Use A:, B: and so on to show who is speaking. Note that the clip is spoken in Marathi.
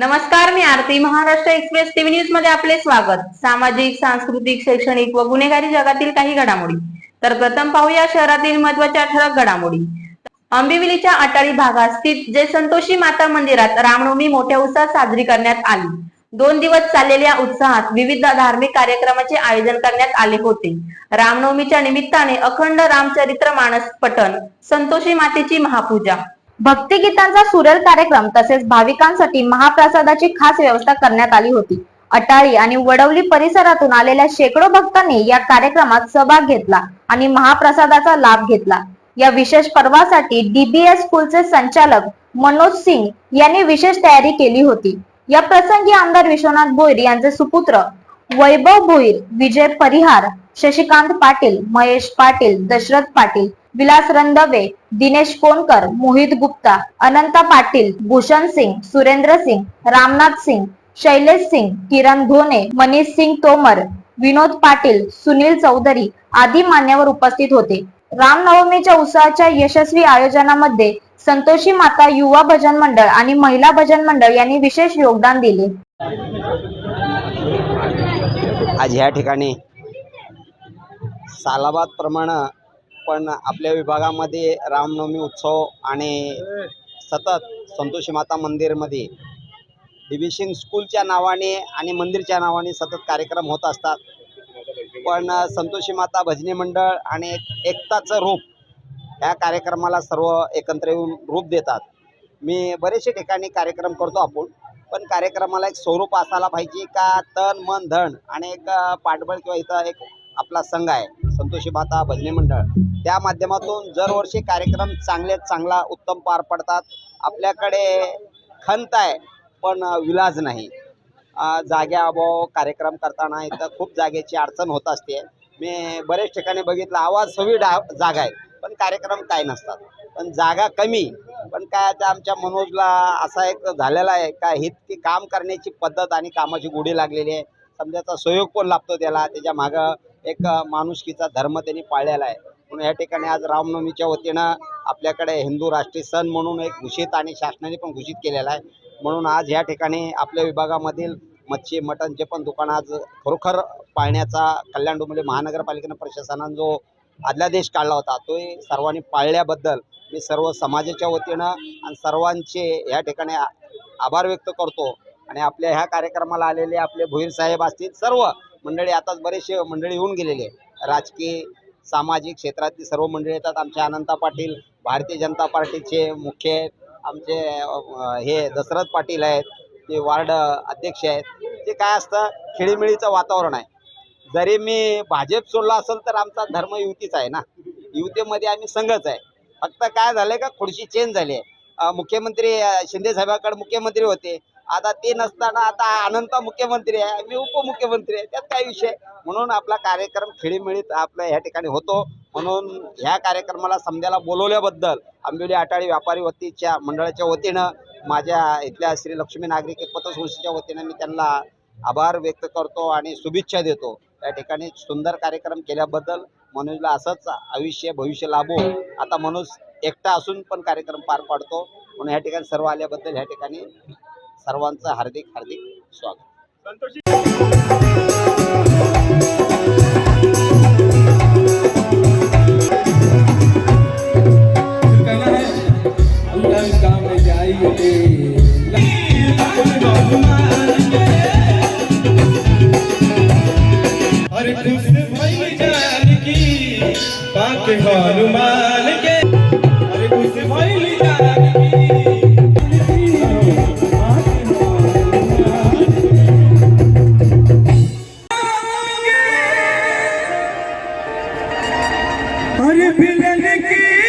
A: नमस्कार मी आरती महाराष्ट्र एक्सप्रेस टीव्ही न्यूजमध्ये आपले स्वागत. सामाजिक सांस्कृतिक शैक्षणिक व गुन्हेगारी जगातील काही घडामोडी. तर प्रथम पाहूया शहरातील महत्त्वाच्या ठळक घडामोडी. आंबिवलीच्या अटाळी भागात स्थित जे संतोषी माता मंदिरात रामनवमी मोठ्या उत्साहात साजरी करण्यात आली. दोन दिवस चाललेल्या उत्साहात विविध धार्मिक कार्यक्रमाचे आयोजन करण्यात आले होते. रामनवमीच्या निमित्ताने अखंड रामचरित्र मानस पठण संतोषी मातेची महापूजा.
B: भक्तिगीतांचा सुरेल कार्यक्रम तसेच भाविकांसाठी महाप्रसादाची खास व्यवस्था करण्यात आली होती. अटाळी आणि वडवली परिसरातून आलेल्या शेकडो भक्तांनी या कार्यक्रमात सहभाग घेतला आणि महाप्रसादाचा लाभ घेतला. या विशेष पर्वासाठी डीबीएस स्कूलचे संचालक मनोज सिंग यांनी विशेष तयारी केली होती. या प्रसंगी आमदार विश्वनाथ भोईर यांचे सुपुत्र वैभव भोईर विजय परिहार शशिकांत पाटील महेश पाटील दशरथ पाटील विलास रंधवे दिनेश कोणकर मोहित गुप्ता अनंता पाटील भूषण सिंग सुरेंद्र सिंग रामनाथ सिंग शैलेश सिंग किरण धोने मनीष सिंग तोमर विनोद पाटील सुनील चौधरी आदी मान्यवर उपस्थित होते. रामनवमीच्या उत्सवाच्या यशस्वी आयोजनामध्ये संतोषी माता युवा भजन मंडळ आणि महिला भजन मंडळ यांनी विशेष योगदान दिले.
C: आज ह्या ठिकाणी सालाबादप्रमाणे पण आपल्या विभागामध्ये रामनवमी उत्सव आणि सतत संतोषी माता मंदिरमध्ये डिव्हिशन स्कूलच्या नावाने आणि मंदिरच्या नावाने सतत कार्यक्रम होत असतात. पण संतोषी माता भजनी मंडळ आणि एक एकताचं रूप ह्या कार्यक्रमाला सर्व एकत्र येऊन रूप देतात. मी बरेचसे ठिकाणी कार्यक्रम करतो आपण पण कार्यक्रमाला एक स्वरूप असायला पाहिजे का तन मन धन आणि एक पाठबळ किंवा इथं एक आपला संघ आहे संतोषी माता भजनी मंडळ. त्या माध्यमातून दरवर्षी कार्यक्रम चांगले चांगला उत्तम पार पडतात. आपल्याकडे खंत आहे पण विलाज नाही. अ, जाग्या अभाव कार्यक्रम करताना इथं खूप जागेची अडचण होत असते. मी बरेच ठिकाणी बघितलं आवाज सवी डा जागा आहे पण कार्यक्रम काय नसतात. पण जागा कमी. पण काय आता आमच्या मनोजला असा एक झालेला आहे का हितकी काम करण्याची पद्धत आणि कामाची गोडी लागलेली आहे. समजाचा सहयोग पण लाभतो त्याला. त्याच्या मागं एक माणुसकीचा धर्म त्यांनी पाळलेला आहे. म्हणून या ठिकाणी आज रामनवमीच्या वतीनं आपल्याकडे हिंदू राष्ट्रीय सण म्हणून एक घोषित आणि शासनाने पण घोषित केलेला आहे. म्हणून आज या ठिकाणी आपल्या विभागामधील मच्छी मटणचे पण दुकान आज खरोखर पाळण्याचा कल्याण डोंबिवली महानगरपालिकेनं प्रशासनानं जो अध्यादेश काढला होता तो सर्वांनी पाळल्याबद्दल मी सर्व समाजाच्या वतीनं आणि सर्वांचे या ठिकाणी आभार व्यक्त करतो. आणि आपल्या ह्या कार्यक्रमाला आलेले आपले भोईर साहेब असतील सर्व मंडळी आताच बरेचसे मंडळी येऊन गेलेले राजकीय सामाजिक क्षेत्रातली सर्व मंडळी येतात. आमचे अनंता पाटील भारतीय जनता पार्टीचे मुख्य आहेत. आमचे हे दशरथ पाटील आहेत. ते वार्ड अध्यक्ष आहेत. ते काय असतं खेळीमेळीचं वातावरण आहे. जरी मी भाजप सोडला असेल तर आमचा धर्म युतीच आहे ना. युतीमध्ये आम्ही संघच आहे. फक्त काय झालंय का थोडीशी चेंज झाली आहे. मुख्यमंत्री शिंदे साहेबांकडे मुख्यमंत्री होते. आता ते नसताना आता अनंत मुख्यमंत्री आहे मी उपमुख्यमंत्री आहे त्यात काय विषय? म्हणून आपला कार्यक्रम खेळीमेळीत आपल्या ह्या ठिकाणी होतो. म्हणून ह्या कार्यक्रमाला समजायला बोलवल्याबद्दल आंबिवली आटाळी व्यापारी वतीच्या मंडळाच्या वतीनं माझ्या इथल्या श्री लक्ष्मी नागरिक पतसंस्थेच्या वतीनं मी त्यांना आभार व्यक्त करतो आणि शुभेच्छा देतो. या ठिकाणी सुंदर कार्यक्रम केल्याबद्दल मनोजला असंच आयुष्य भविष्य लाभो. आता मनोज एकटा असून पण कार्यक्रम पार पाडतो. म्हणून ह्या ठिकाणी सर्व आल्याबद्दल ह्या ठिकाणी सर्वांचं हार्दिक हार्दिक स्वागत.
D: अरे बिलन की